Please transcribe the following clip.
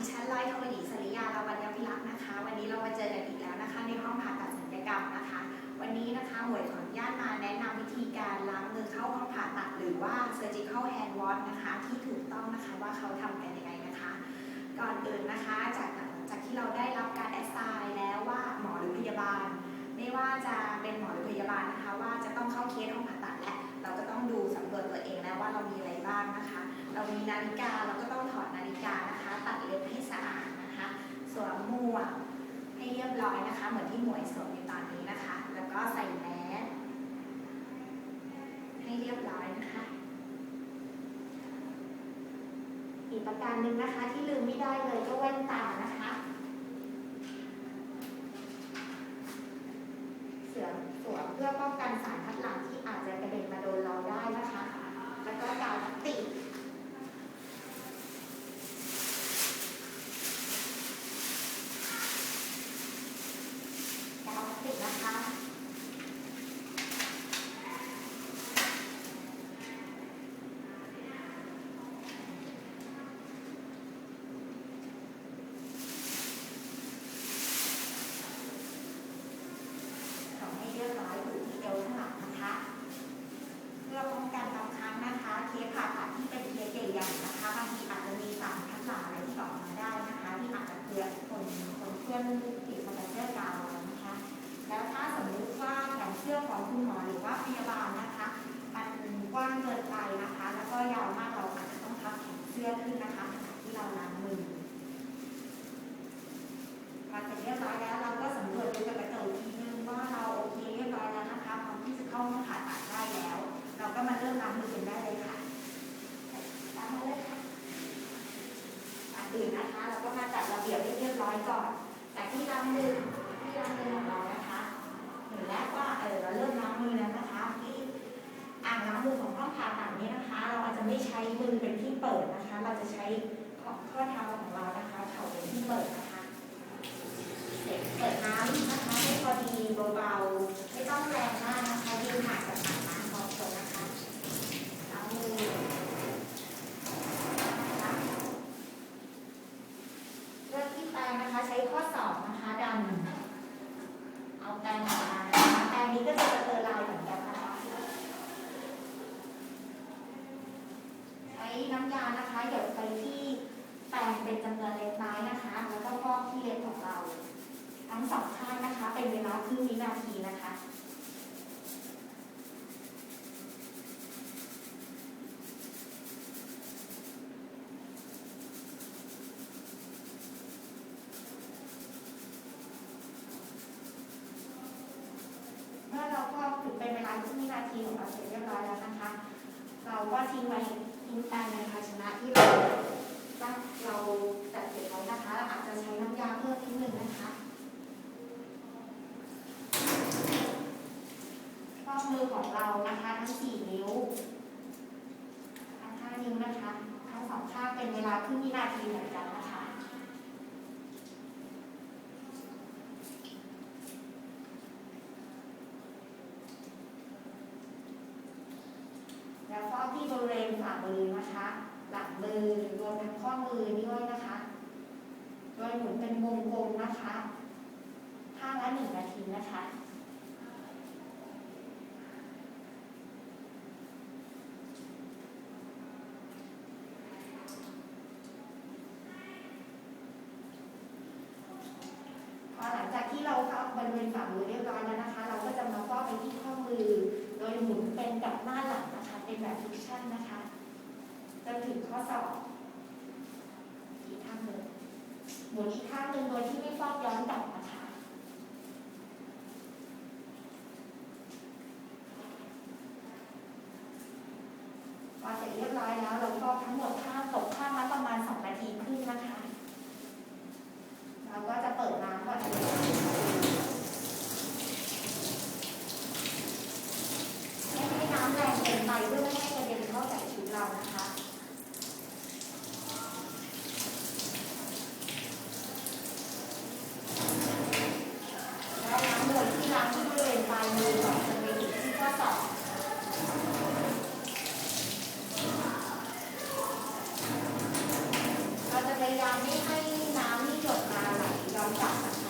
ดิฉันร้อยโทหญิงสริยาลาวัญญพิรักษ์นะคะ วันนี้เรามาเจอกันอีกแล้วนะคะ ในห้องผ่าตัดศัลยกรรมนะคะ วันนี้นะคะหมวยขออนุญาตมาแนะนำวิธีการล้างมือเข้าห้องผ่าตัด หรือว่า surgical hand wash นะคะ ที่ถูกต้องนะคะว่าเขาทำกันยังไงนะคะ ก่อนอื่นนะคะจากจากที่เราได้รับการแอสไซน์แล้วว่าหมอหรือพยาบาล ไม่ว่าจะเป็นหมอหรือพยาบาลนะคะ ว่าจะต้องเข้าเคสห้องผ่าตัดและเราจะต้องดูสำรวจตัวเองแล้วว่าเรามีอะไรบ้างนะคะ เรามีนาฬิกาเราก็ต้องถอดนาฬิกานะคะ ตัดเล็บให้สะอาดนะคะสวมหมวกให้เรียบร้อยนะคะ เหมือนที่หมวยสวมในตอนนี้นะคะ แล้วก็ใส่แมสให้ เรียบร้อยนะคะ อีกประการหนึ่งนะคะที่ลืมไม่ได้เลยก็แว่นตานะคะ เสือสวมเพื่อป้องกันสารคัดหลั่งที่อาจจะกระเด็นมาโดนเราได้นะคะ แล้วก็กาวพลาสติกกาวพลาสติกนะคะ ทำให้เรียบร้อยอยู่ที่เอวข้างหลังนะคะ เพื่อป้องกันบางครั้งนะคะ เคสผ่าตัดที่เป็นเคสใหญ่ๆนะคะบางทีอาจจะมีสารคัดหลั่งอะไรที่ออกมาได้นะคะ ที่อาจจะเตือนคนคนเพื่อนติดสแตนเซอร์กาวนะคะ แล้วถ้าสมมุติว่าแขนเสื้อของคุณหมอหรือว่าพยาบาลนะคะ มันกว้างเกินไปนะคะ แล้วก็ยาวมากเราอาจจะต้องพับแขนเสื้อขึ้นนะคะ เราล้างมือพอเสร็จเรียบร้อยแล้วเราก็สำรวจดูกระจกทีนึงว่าเราโอเคเรียบร้อยแล้วนะคะพร้อมที่จะเข้าห้องผ่าตัดได้แล้ว เราก็มาเริ่มล้างมือกันได้เลยค่ะล้างมือเลยค่ะก่อนอื่นนะคะเราก็มาจัดระเบียบให้เรียบร้อยก่อนจากที่ล้างมือที่ล้างมือของเรานะคะเห็นแล้วว่าเออเราเริ่มล้างมือแล้วนะคะที่อ่างล้างมือของห้องผ่าตัดนี้นะคะ เราอาจจะไม่ใช้มือเป็นที่เปิดนะคะ เราจะใช้ ข้อเท้าของเรานะคะ เข่าเป็นที่เปิดนะคะเปิดน้ำนะคะให้พอดีเบาๆ ไม่ต้องแรงมากนะคะยืนห่างจากถังน้ำพอตัวนะคะล้างมือนะคะเลือกที่แปรงนะคะใช้ข้อศอกนะคะดัน เอาแปรงออกมานะคะแปรงนี้ก็จะสเตอร์ไลน์เหมือนกันนะคะใช้น้ำยานะคะหยด ทั้งสองข้างนะคะ เป็นเวลาครึ่งวินาทีนะคะเมื่อเราก็ถึงเป็นเวลาครึ่งวินาทีของเราเสร็จเรียบร้อยแล้วนะคะ เราก็ทิ้งไว้ทิ้งแปรงในภาชนะที่เราเราจัดเก็บไว้นะคะ อาจจะใช้น้ำยาเพิ่มนิดนึงนะคะ ข้อมือของเรานะคะทั้ง4นิ้วทั้ง5นิ้วนะคะ ทั้งสองข้างเป็นเวลาครึ่งวินาทีเหมือนกันนะคะแล้วก็ที่บริเวณฝ่ามือนะคะ หลังมือรวมทั้งข้อมือด้วยนะคะ โดยหมุนเป็นวงกลมนะคะข้างละหนึ่งนาทีนะคะ พอหลังจากที่เราเข้า บริเวณฝ่ามือเรียบร้อยแล้วนะคะ เราก็จะมาฟอกไปที่ข้อมือ โดยหมุนเป็นกับหน้าหลังนะคะ เป็นแบบฟิกชั่นนะคะจนถึงข้อศอกอีกข้างหนึ่งหมุนอีกข้างหนึ่งโดยที่ไม่ฟอกย้อนกลับนะคะ พอเสร็จเรียบร้อยแล้ว เราฟอกทั้งหมดข้างตกข้างละประมาณ2นาทีครึ่งนะคะ เราก็จะเปิดน้ำก่อนไม่ให้น้ำแรงเกินไปเพื่อไม่ให้กระเด็นเข้าใส่ชุดเรานะคะ แล้วล้างมือที่ล้างที่บริเวณปลายมือก่อนจะไปอีกที่ข้อศอก ยายามไม่ให้น้ำที่หยดมาไหลย้อนกลับนะคะ